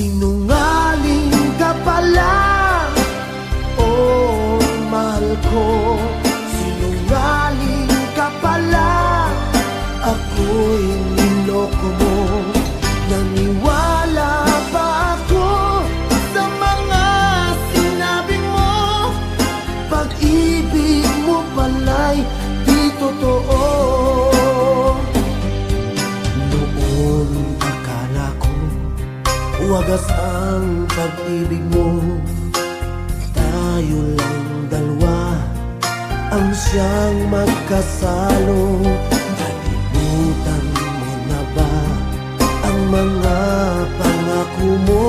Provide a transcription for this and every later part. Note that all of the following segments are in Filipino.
Sinungaling Wagas ang pag-ibig mo. Tayo lang dalawa Ang siyang magkasalo. Nalimutan mo na ba Ang mga pangako mo?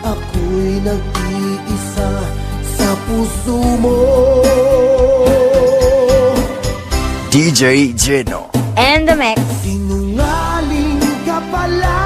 Ako'y nag-iisa sa puso mo. DJ Gino. And the mix. Sinungaling ka pala